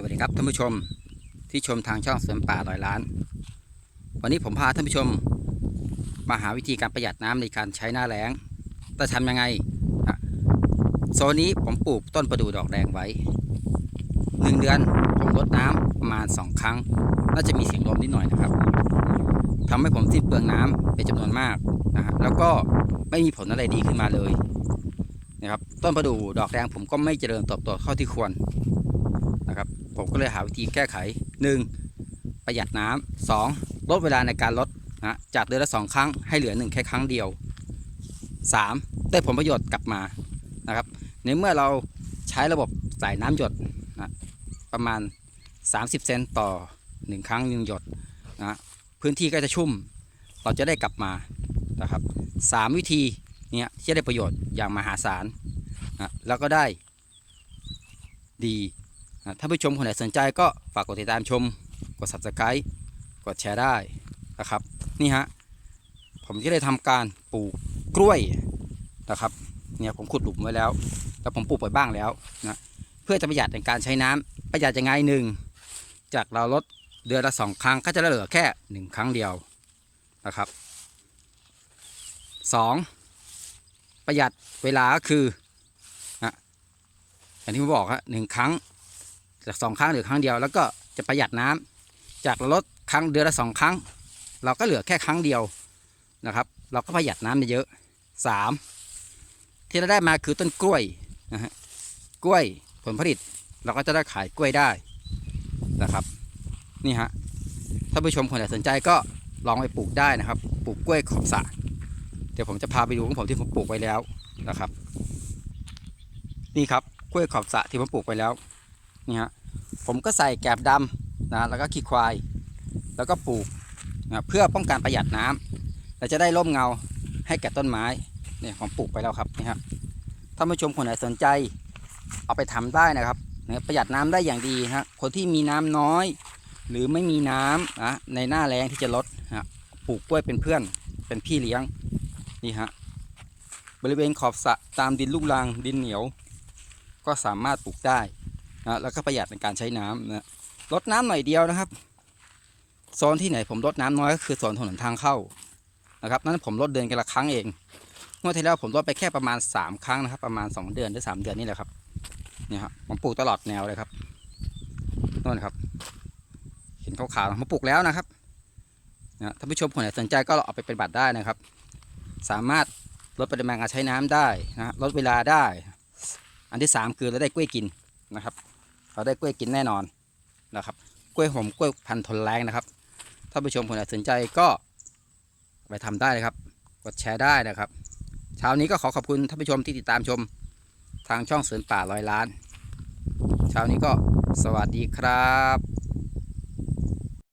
สวัสดีครับท่านผู้ชมที่ชมทางช่องเสริมป่าลอยล้าน วันนี้ผมพาท่านผู้ชม มาหาวิธีการประหยัดน้ำในการใช้หน้าแล้งจะทำยังไงโซนนี้ผมปลูกต้นประดู่ดอกแดงไว้หนึ่งเดือนผมรดน้ำประมาณสองครั้ง น่าจะมีเสียงลมนิดหน่อยนะครับทำให้ผมสิ้นเปลืองน้ำเป็นจำนวนมากนะฮะแล้วก็ไม่มีผลอะไรดีขึ้นมาเลยนะครับต้นประดู่ดอกแดงผมก็ไม่เจริญเติบโตเท่าที่ควร นะครับ ผมก็เลยหาวิธีแก้ไข 1. ประหยัดน้ำ 2. ลดเวลาในการลดนะจากเดือนละสองครั้งให้เหลือหนึ่งแค่ครั้งเดียว 3. ได้ผลประโยชน์กลับมานะครับ ในเมื่อเราใช้ระบบสายน้ำหยดนะประมาณ 30 เซนต่อ 1 ครั้งหนึ่งหยดนะพื้นที่ก็จะชุ่มเราจะได้กลับมานะครับสามวิธีเนี้ยที่จะได้ประโยชน์อย่างมหาศาลนะแล้วก็ได้ดี อะถ้าผู้ชมคนไหนสนใจก็ฝากกดติดตามชม กด subscribe กดแชร์ได้นะครับ นี่ฮะ ผมจะได้ทำการปลูกกล้วยนะครับ เนี่ยผมขุดหลุมไว้แล้ว แล้วผมปลูกไปบ้างแล้วนะ เพื่อจะประหยัดในการใช้น้ำประหยัดยังไงหนึ่งจากเราลดเดือนละสองครั้งก็จะเหลือแค่หนึ่งครั้งเดียวนะครับสองประหยัดเวลาก็คือนะอย่างที่ผมบอกฮะหนึ่งครั้ง จากสองครั้งเหลือครั้งเดียวแล้วก็จะประหยัดน้ำจากลดครั้งเดือนละสองครั้ง เราก็เหลือแค่ครั้งเดียวนะครับ เราก็ประหยัดน้ำได้เยอะสามที่เราได้มาคือต้นกล้วยนะฮะกล้วยผลผลิตเราก็จะได้ขายกล้วยได้นะครับนี่ฮะถ้าผู้ชมคนไหนสนใจก็ลองไปปลูกได้นะครับ ปลูกกล้วยขอบสระเดี๋ยวผมจะพาไปดูของผมที่ผมปลูกไว้แล้วนะครับ นี่ครับกล้วยขอบสระที่ผมปลูกไว้แล้วนี่ฮะ ผมก็ใส่แกบดำนะแล้วก็ขี้ควาย แล้วก็ปลูกนะเพื่อป้องกันประหยัดน้ำและจะได้ร่มเงาให้แก่ต้นไม้เนี่ยผมปลูกไปแล้วครับนี่ฮะถ้าผู้ชมคนไหนสนใจ เอาไปทำได้นะครับนี่ยประหยัดน้ำได้อย่างดีฮะคนที่มีน้ำน้อย หรือไม่มีน้ำนะในหน้าแรงที่จะลดฮะปลูกกล้วยเป็นเพื่อนเป็นพี่เลี้ยงนี่ฮะบริเวณขอบสะตามดินลูกรังดินเหนียว ก็สามารถปลูกได้ นะแล้วก็ประหยัดในการใช้น้ำนะลดน้ำหน่อยเดียวนะครับโซนที่ไหนผมลดน้ำน้อยก็คือโซนถนนทางเข้านะครับนั้นผมลดเดือนกันละครั้งเองเมื่อที่แล้วผมลดไปแค่ประมาณ 3 ครั้งนะครับ ประมาณ 2 เดือนหรือ 3 เดือนนี่แหละครับเนี่ยครับผมปลูกตลอดแนวเลยครับนู่นครับ เห็นขาวๆผมปลูกแล้วนะครับนะถ้าผู้ชมคนไหนสนใจก็เอาไปเปฏิบัติได้นะครับ สามารถลดปริมาณการใช้น้ำได้นะลดเวลาได้ อันที่ 3 คือเราได้กล้วยกินนะครับ เราได้กล้วยกินแน่นอนนะครับ กล้วยหอมกล้วยพันธุ์ทนแรงนะครับ ถ้าผู้ชมคนไหนสนใจก็ไปทำได้เลยครับ กดแชร์ได้นะครับเช้านี้ก็ขอขอบคุณท่านผู้ชมที่ติดตามชมทางช่องเสวนป่าร้อยล้าน เช้านี้ก็สวัสดีครับ